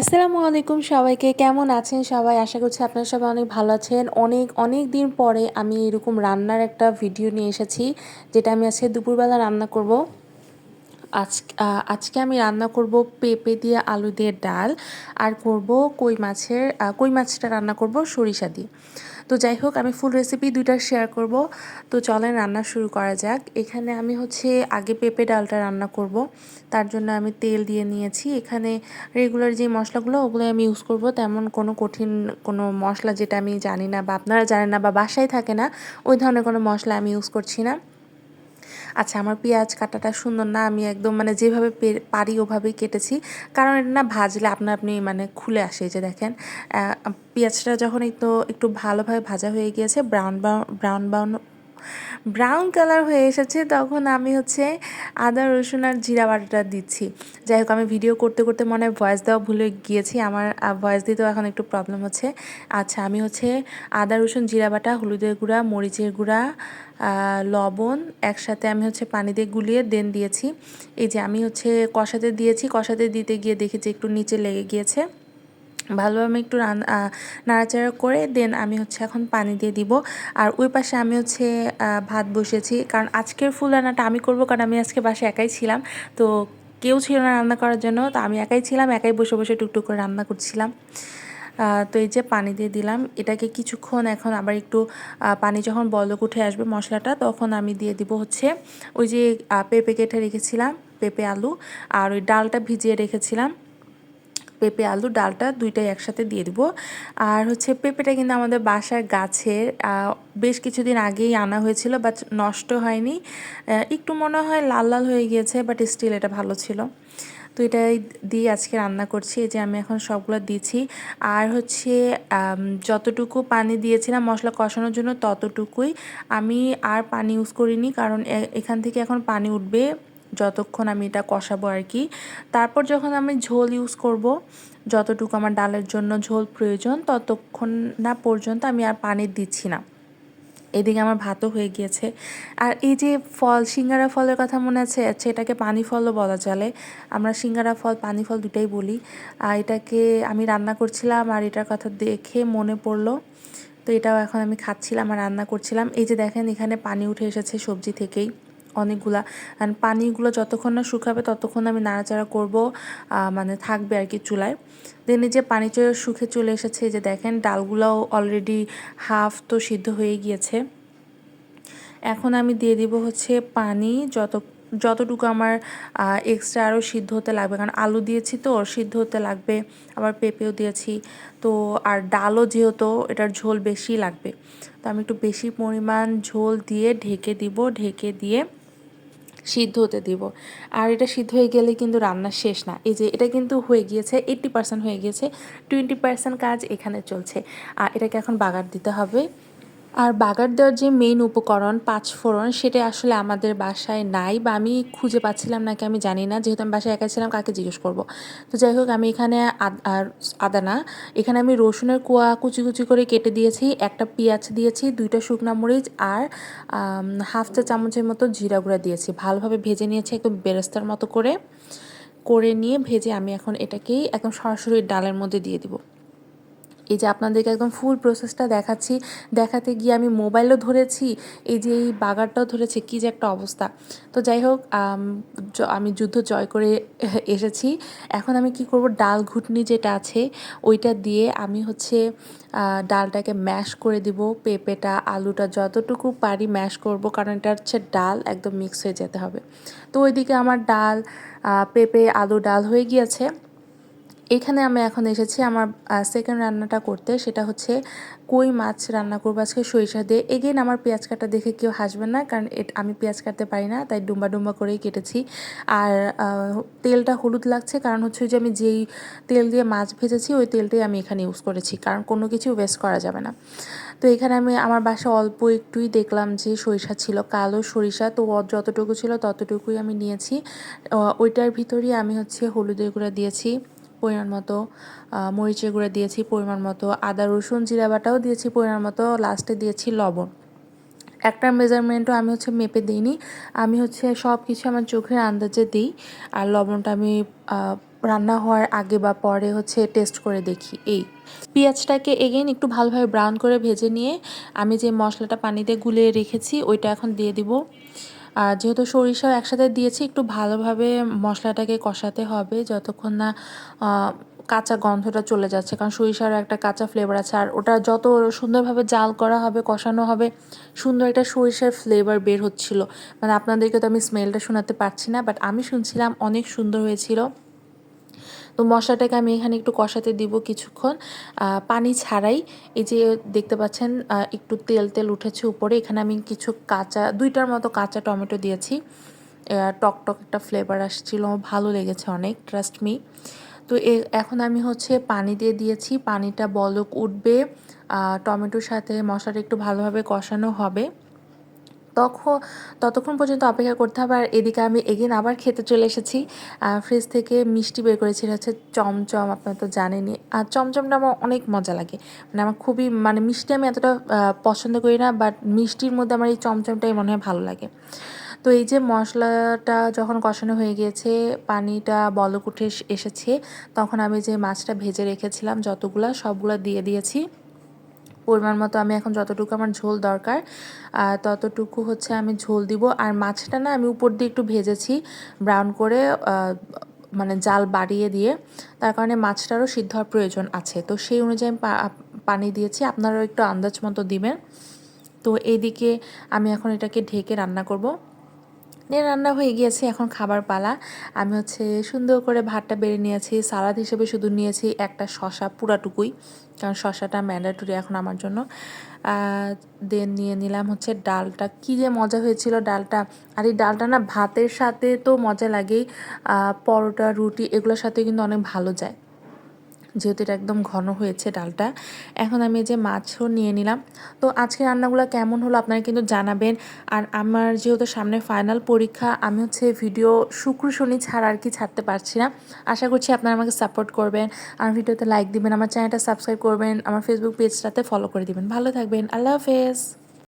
আসসালামু আলাইকুম সবাইকে। কেমন আছেন সবাই? আশা করছি আপনারা সবাই অনেক ভালো আছেন। অনেক অনেক দিন পরে আমি এরকম রান্নার একটা ভিডিও নিয়ে এসেছি, যেটা আমি আজকে দুপুরবেলা রান্না করব। আজ আজকে আমি রান্না করব পেঁপে দিয়ে আলু দিয়ে ডাল, আর করব কই মাছের কই মাছটা রান্না করব সরিষা দিয়ে। তো যাই হোক, আমি ফুল রেসিপি দুইটা শেয়ার করব। তো চলেন রান্না শুরু করা যাক। এখানে আমি হচ্ছে আগে পেঁপে ডালটা রান্না করব। তার জন্য আমি তেল দিয়ে নিয়েছি। এখানে রেগুলার যে মশলাগুলো ওগুলো আমি ইউজ করব। তেমন কোনো কঠিন কোনো মশলা যেটা আমি জানি না বা আপনারা জানেন না বা বাসায় থাকে না, ওই ধরনের কোনো মশলা আমি ইউজ করছি না। আচ্ছা আমার পেঁয়াজ কাটাটা সুন্দর না, আমি একদম মানে যেভাবে পারি ওভাবেই কেটেছি। কারণ এটা না ভাজলে আপনার, আপনি মানে খুলে আসে যে দেখেন পেঁয়াজটা যখন একটু একটু ভালোভাবে ভাজা হয়ে গিয়েছে brown brown brown brown colour হয়ে এসেছে, তখন আমি হচ্ছে আদা, রসুন আর জিরা বাটাটা দিচ্ছি। যাই হোক, আমি ভিডিও করতে করতে মনে হয় ভয়েস দেওয়া ভুলে গিয়েছি, আমার ভয়েস দিতেও এখন একটু প্রবলেম হচ্ছে। আচ্ছা আমি হচ্ছে আদা, রসুন, জিরা বাটা, হলুদের গুঁড়া, মরিচের গুঁড়া লবণ একসাথে আমি হচ্ছে পানি দিয়ে গুলিয়ে দেন দিয়েছি। এই যে আমি হচ্ছে কষাতে দিয়েছি, কষাতে দিতে গিয়ে দেখেছি একটু নিচে লেগে গিয়েছে। ভালোভাবে একটু নাড়াচাড়া করে দেন আমি হচ্ছে এখন পানি দিয়ে দিব। আর ওই পাশে আমি হচ্ছে ভাত বসেছি কারণ আজকের ফুল রান্নাটা আমি করব কারণ আমি আজকে বাসে একাই ছিলাম। তো কেউ ছিল না রান্না করার জন্য, তো আমি একাই ছিলাম, একাই বসে বসে টুকটুক করে রান্না করছিলাম। তো এই যে পানি দিয়ে দিলাম। এটাকে কিছুক্ষণ এখন আবার একটু পানি যখন বলক উঠে আসবে মশলাটা, তখন আমি দিয়ে দিব হচ্ছে ওই যে পেঁপে কেটে রেখেছিলাম, পেঁপে আলু। আর ওই ডালটা ভিজিয়ে রেখেছিলাম। পেঁপে, আলু, ডালটা দুইটাই একসাথে দিয়ে দিব। আর হচ্ছে পেঁপেটা কিন্তু আমাদের বাসার গাছের বেশ কিছুদিন আগেই আনা হয়েছিল, বাট নষ্ট হয়নি। একটু মনে হয় লাল লাল হয়ে গিয়েছে, বাট স্টিল এটা ভালো ছিল। তো এটাই দিয়ে আজকে রান্না করছি, এই যে আমি এখন সবগুলো দিচ্ছি। আর হচ্ছে যতটুকু পানি দিয়েছিলাম মশলা কষানোর জন্য ততটুকুই। আমি আর পানি ইউজ করিনি, কারণ এখান থেকে এখন পানি উঠবে। যতক্ষণ আমি এটা কষাবো আর কি। তারপর যখন আমি ঝোল ইউজ করব, যতটুকু আমার ডালের জন্য ঝোল প্রয়োজন, ততক্ষণ না পর্যন্ত আমি আর পানি দিচ্ছি না। এদিকে আমার ভাতও হয়ে গিয়েছে। আর এই যে ফল, সিঙ্গারা ফলের কথা মনে আছে আচ্ছা এটাকে পানি ফলও বলা চলে। আমরা সিঙ্গারা ফল, পানি ফল দুটাই বলি। আর এটাকে আমি রান্না করছিলাম আর এটার কথা দেখে মনে পড়ল। তো এটাও এখন আমি খাচ্ছিলাম আর রান্না করছিলাম। এই যে দেখেন এখানে পানি উঠে এসেছে সবজি থেকেই। অনেকগুলা অ্যান্ড পানিগুলো যতক্ষণ না শুকাবে ততক্ষণ আমি নাড়াচাড়া করব মানে থাকবে আর কি চুলায়। দেন এই যে পানি শুকে চলে এসেছে যে দেখেন ডালগুলোও অলরেডি হাফ তো সিদ্ধ হয়ে গিয়েছে। এখন আমি দিয়ে দিব হচ্ছে পানি, যত, যতটুকু আমার এক্সট্রা আরও সিদ্ধ হতে লাগবে, কারণ আলু দিয়েছি তো, সিদ্ধ হতে লাগবে, আবার পেঁপেও দিয়েছি। তো, আর ডালও যেহেতু, এটার ঝোল বেশি লাগবে। তো আমি একটু বেশি পরিমাণ ঝোল দিয়ে ঢেকে দিব, ঢেকে দিয়ে সিদ্ধ হতে দিব। আর এটা সিদ্ধ হয়ে গেলে কিন্তু রান্না শেষ না। এই যে এটা কিন্তু হয়ে গিয়েছে এইট্টি পার্সেন্ট হয়ে গিয়েছে টোয়েন্টি পার্সেন্ট কাজ এখানে চলছে। আর এটাকে এখন বাগার দিতে হবে। আর বাগার দেওয়ার যে মেইন উপকরণ পাঁচফোড়ন সেটা আসলে আমাদের বাসায় নাই বা আমি খুঁজে পাচ্ছিলাম নাকি আমি জানি না। যেহেতু আমি বাসায় একা ছিলাম, কাকে জিজ্ঞেস করব? তো যাই হোক, আমি এখানে আর আদা না এখানে আমি রসুনের কোয়া কুচি কুচি করে কেটে দিয়েছি, একটা পেঁয়াজ দিয়েছি, দুইটা শুকনা মরিচ আর হাফ চা চামচের মতো জিরা গুঁড়া দিয়েছি। ভালোভাবে ভেজে নিয়েছি একদম বেরেস্তার মতো করে। করে নিয়ে ভেজে আমি এখন এটাকেই একদম সরাসরি ডালের মধ্যে দিয়ে দিব। এই যে আপনাদেরকে একদম ফুল প্রসেসটা দেখাচ্ছি, দেখাতে গিয়ে আমি মোবাইলও ধরেছি, এই যে এই বাগারটাও ধরেছে, কী যে একটা অবস্থা। তো যাই হোক, আমি যুদ্ধ জয় করে এসেছি। এখন আমি কি করব, ডাল ঘুটনি যেটা আছে, ওইটা দিয়ে আমি হচ্ছে ডালটাকে ম্যাশ করে দিব, পেঁপেটা, আলুটা যতটুকু পারি ম্যাশ করব, কারণ এটা হচ্ছে ডাল, একদম মিক্স হয়ে যেতে হবে। তো ওইদিকে আমার ডাল পেঁপে, আলু, ডাল হয়ে গিয়েছে। এখানে আমি এখন এসেছি আমার সেকেন্ড রান্নাটা করতে, সেটা হচ্ছে কই মাছ রান্না করব আজকে সরিষা দিয়ে। এগেন আমার পেঁয়াজ কাটা দেখে কেউ হাসবেন না, কারণ আমি পেঁয়াজ কাটতে পারি না, তাই ডুম্বা ডুম্বা করেই কেটেছি। আর তেলটা হলুদ লাগছে, কারণ হচ্ছে যে আমি যেই তেল দিয়ে মাছ ভেজেছি, ওই তেলটাই আমি এখানে ইউজ করেছি, কারণ কোনো কিছু ওয়েস্ট করা যাবে না। তো এখানে আমি, আমার বাসা অল্প একটুই দেখলাম যে সরিষা ছিল, কালো সরিষা, তো যতটুকু ছিল ততটুকুই আমি নিয়েছি। ওইটার ভিতরেই আমি হচ্ছে হলুদের গুঁড়া দিয়েছি। পরিমাণ মতো মরিচের গুঁড়া দিয়েছি পরিমাণ মতো, আদা, রসুন, জিরা বাটাও দিয়েছি পরিমাণ মতো, লাস্টে দিয়েছি লবণ। একটা মেজারমেন্টও আমি হচ্ছে মেপে দিইনি। আমি হচ্ছে সব কিছু আমার চোখের আন্দাজে দিই আর লবণটা আমি রান্না হওয়ার আগে বা পরে হচ্ছে টেস্ট করে দেখি। এই পেঁয়াজটাকে এগেন একটু ভালোভাবে ব্রাউন করে ভেজে নিয়ে আমি যে মশলাটা পানিতে গুলিয়ে রেখেছি, ওইটা এখন দিয়ে দিব। আর যেহেতু সরিষা একসাথে দিয়েছি, একটু ভালোভাবে মশলাটাকে কষাতে হবে যতক্ষণ না কাঁচা গন্ধটা চলে যাচ্ছে। কারণ সরিষার একটা কাঁচা ফ্লেভার আছে আর ওটা যত সুন্দরভাবে জাল করা হবে, কষানো হবে, সুন্দর একটা সরিষার ফ্লেভার বের হচ্ছিল। মানে আপনাদেরকে তো আমি স্মেলটা শোনাতে পারছি না বাট আমি শুনছিলাম অনেক সুন্দর হয়েছিল। তো মশলাটাকে আমি এখানে একটু কষাতে দিব কিছুক্ষণ। পানি ছাড়াই এই যে দেখতে পাচ্ছেন একটু তেল তেল উঠেছে উপরে। এখানে আমি কিছু কাঁচা, দুইটার মতো কাঁচা টমেটো দিয়েছি। টক টক একটা ফ্লেভার আসছিল। ভালো লেগেছে অনেক ট্রাস্ট মি তো এখন আমি হচ্ছে পানি দিয়ে দিয়েছি। পানিটা বলক উঠবে। টমেটোর সাথে মশলাটা একটু ভালোভাবে কষানো হবে। তখন, ততক্ষণ পর্যন্ত অপেক্ষা করতে হবে। আর এদিকে আমি এগেন আবার খেতে চলে এসেছি। ফ্রিজ থেকে মিষ্টি বের করেছি। হচ্ছে চমচম, আপনারা তো জানেনই। আর চমচমটা আমার অনেক মজা লাগে। মানে আমার খুবই মানে মিষ্টি আমি এতটা পছন্দ করি না বাট মিষ্টির মধ্যে আমার এই চমচমটাই মনে হয় ভালো লাগে। তো এই যে মশলাটা যখন কষানো হয়ে গিয়েছে, পানিটা বলক উঠে এসেছে, তখন আমি যে মাছটা ভেজে রেখেছিলাম, যতগুলা সবগুলো দিয়ে দিয়েছি। পরিমাণ মতো আমি এখন যতটুকু আমার ঝোল দরকার ততটুকু হচ্ছে আমি ঝোল দিব। আর মাছটা না আমি উপর দিয়ে একটু ভেজেছি ব্রাউন করে মানে জাল বাড়িয়ে দিয়ে। তার কারণে মাছটারও সিদ্ধ হওয়ার প্রয়োজন আছে। তো সেই অনুযায়ী পানি দিয়েছি। আপনারাও একটু আন্দাজ মতো দিবেন। তো এইদিকে আমি এখন এটাকে ঢেকে রান্না করব। নিয়ে রান্না হয়ে গিয়েছে, এখন খাবার পালা। আমি হচ্ছে সুন্দর করে ভাতটা বেড়ে নিয়েছি, সালাদ হিসেবে শুধু নিয়েছি একটা শশা পুরাটুকুই, কারণ শশাটা ম্যান্ডাটরি এখন আমার জন্য। দেন নিয়ে নিলাম হচ্ছে ডালটা। কী যে মজা হয়েছিল ডালটা। আর এই ডালটা না ভাতের সাথে তো মজা লাগেই। পরোটা, রুটি এগুলোর সাথে কিন্তু অনেক ভালো যায়। যেহেতু এটা একদম ঘন হয়েছে ডালটা। এখন আমি যে মাছও নিয়ে নিলাম। তো আজকে রান্নাগুলো কেমন হলো আপনারা কিন্তু জানাবেন। আর আমার যেহেতু সামনে ফাইনাল পরীক্ষা, আমি হচ্ছে ভিডিও শুক্র, শনি ছাড়া আর কি ছাড়তে পারছি না। আশা করছি আপনারা আমাকে সাপোর্ট করবেন। আমার ভিডিওতে লাইক দিবেন, আমার চ্যানেলটা সাবস্ক্রাইব করবেন, আমার ফেসবুক পেজটাতে ফলো করে দিবেন। ভালো থাকবেন। আল্লাহ হাফেজ।